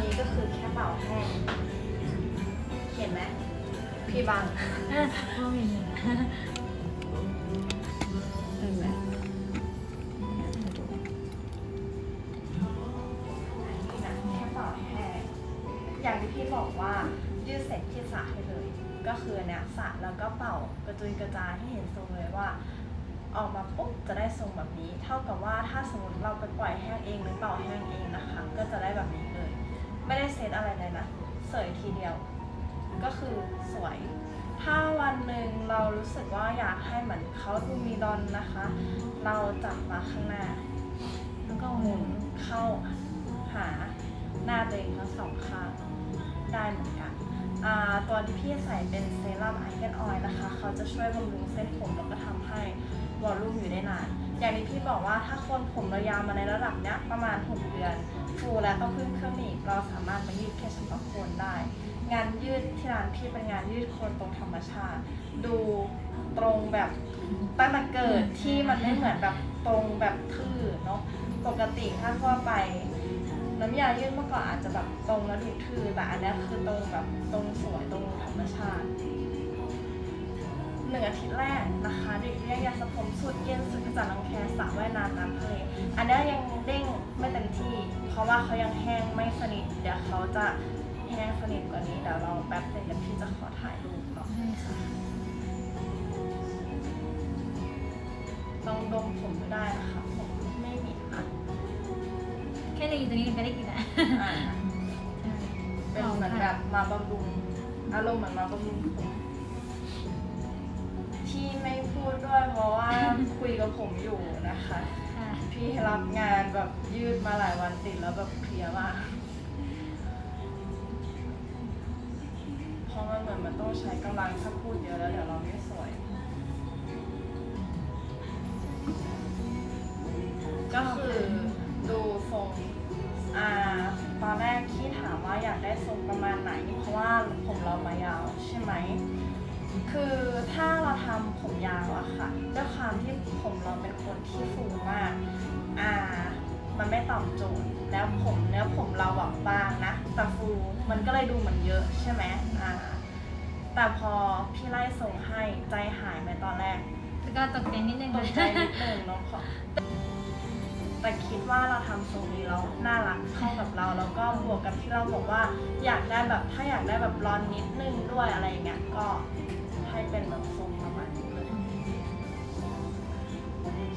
นนี้ก็คือแค่เป่าแห้ง เห็นไหมพี่บังพ่อมีเงินเห็นไหมนี่นะแค่เป่าแห้งอย่างที่พี่บอกว่ายืดเสร็จที่สระให้เลย ก็คือเนี่ยสระแล้วก็เป่ากระจุยกระจายให้เห็นทรงเลยว่าออกมาปุ๊บจะได้ทรงแบบนี้ เท่ากับว่าถ้าสมมติเราไปปล่อยแห้งเองหรือเป่าแห้งเองนะคะ ก็จะได้แบบนี้เลย ไม่ได้เซตอะไรเลยนะ เสยทีเดียว ก็คือสวย ถ้าวันหนึ่งเรารู้สึกว่าอยากให้เหมือนเขาดูมีดอนนะคะ เราจับมาข้างหน้า แล้วก็หมุนเข้าหาหน้าตัวเองทั้งสองข้างได้เหมือนกัน ตัวที่พี่ใส่เป็นเซรั่มไอเกนออยนะคะ เขาจะช่วยบำรุงเส้นผมแล้วก็ทำให้วอลลุ่มอยู่ได้นาน อย่างที่พี่บอกว่าถ้าคนผมระยาวมาในระดับเนี้ยประมาณ 6 เดือน ฟูแล้วต้องพึ่งเครื่องหนีบเราสามารถมายืดแค่เฉพาะโคนได้ งานยืดที่ร้านพี่เป็นงานยืดโคนตรงธรรมชาติ ดูตรงแบบตั้งแต่เกิดที่มันไม่เหมือนแบบตรงแบบทื่อเนาะ ปกติถ้าทั่วไป น้ำยายืดเมื่อก่อนอาจจะแบบตรงแล้วดูทื่อแต่อันเนี้ยคือตรงแบบตรงสวยตรงธรรมชาติหนึ่งอาทิตย์แรกนะคะเด็กเรียกยาสระผมสุดเย็นสุดกระจายรังแคสระว่ายน้ำน้ำทะเลอันเนี้ยยังเด้งไม่เต็มที่ เพราะว่าเขายังแห้งไม่สนิทเดี๋ยวเขาจะแห้งสนิทกว่านี้เดี๋ยวเราแป๊บนึงเดี๋ยวพี่จะขอถ่ายรูปเนาะใช่ค่ะลองดมผมดูได้นะคะ ค่ได้ยินตรงนี้ก็ได้กินแล้วอ่าเป็นเหมือนแบบมาบำรุงอารมณ์เหมือนมาบำรุงผมที่ไม่พูดด้วยเพราะว่าคุยกับผมอยู่นะคะ ค่ะ พี่รับงานแบบยืดมาหลายวันติดแล้วแบบเพลียมากเพราะมันเหมือนมันต้องใช้กำลังถ้าพูดเยอะแล้วเดี๋ยวเราไม่สวย ก็คือ ได้ทรงประมาณไหน เพราะว่าผมเรามายาวใช่ไหม คือถ้าเราทำผมยาวอะค่ะด้วยความที่ผมเราเป็นคนที่ฟูมาก อ่า มันไม่ตอบโจทย์ แล้วผมเนื้อผมเราแบบบางนะ แต่ฟู มันก็เลยดูเหมือนเยอะใช่ไหมอ่า แต่พอพี่ไล่ส่งให้ใจหายไปตอนแรกแล้วก็ตกใจนิดนึงตกใจนิดนึงเนาะขอ แต่คิดว่าเราทำทรงนี้แล้วน่ารักเข้ากับเรา แล้วก็บวกกับที่เราบอกว่าอยากได้แบบถ้าอยากได้แบบร้อนนิดนึงด้วยอะไรอย่างเงี้ยก็ให้เป็นแบบทรงประมาณนี้เลย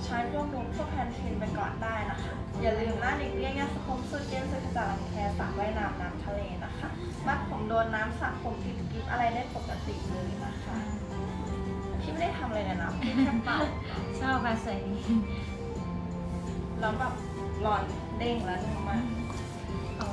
ใช้พวกนุกพวกแพนทีนไปก่อนได้นะคะ อย่าลืมนะเด็กเรียกยาสระผมสุดเย็นสุดจากลังแคสระว่ายน้ำน้ำทะเลนะคะมัดผมโดนน้ำสระผมกิบกิบอะไรได้ปกติเลยนะคะพี่ไม่ได้ทำอะไรเลยนะพี่แค่เป่า ชอบแบบใส่ แล้วแบบหลอนเด้งแล้วนึงมากอา